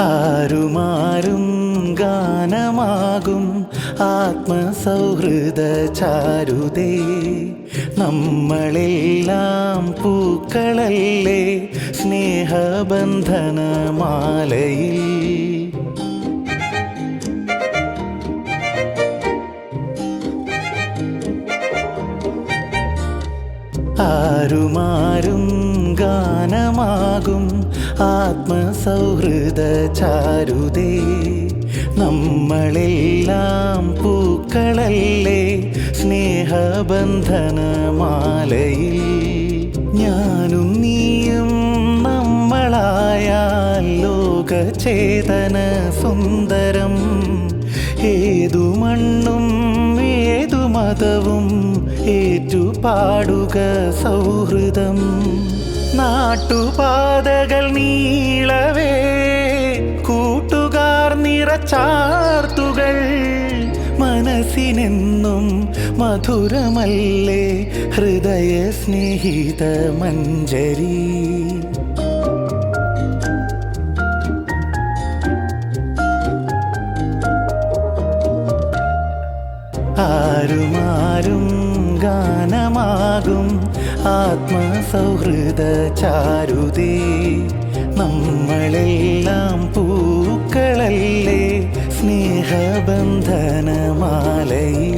ആരുമാരും ഗാനമാകും ആത്മസൗഹൃദ ചാരുതേ. നമ്മളെല്ലാം പൂക്കളല്ലേ സ്നേഹബന്ധനമാലയിൽ. ആരുമാരും ഗാനമാകും ആത്മസൗഹൃദ ചാരുതേ. നമ്മളെല്ലാം പൂക്കളല്ലേ സ്നേഹബന്ധനമാലയിൽ. ഞാനും നീയും നമ്മളായാൽ ലോകചേതന സുന്ദരം. ഏതു മണ്ണും ഏതു മതവും ഏറ്റുപാടുക സൗഹൃദം. നാട്ടുപാതകൾ നീളവേ കൂട്ടുകാർ നിറച്ചാർത്തുകൾ. മനസ്സിനെന്നും മധുരമല്ലേ ഹൃദയ സ്നേഹിത മഞ്ജരി. ആരുമാരും ഗാനമാകും ആത്മസൗഹൃദ ചാരുതേ. നമ്മളെല്ലാം പൂക്കളല്ലേ സ്നേഹബന്ധനമാലയിൽ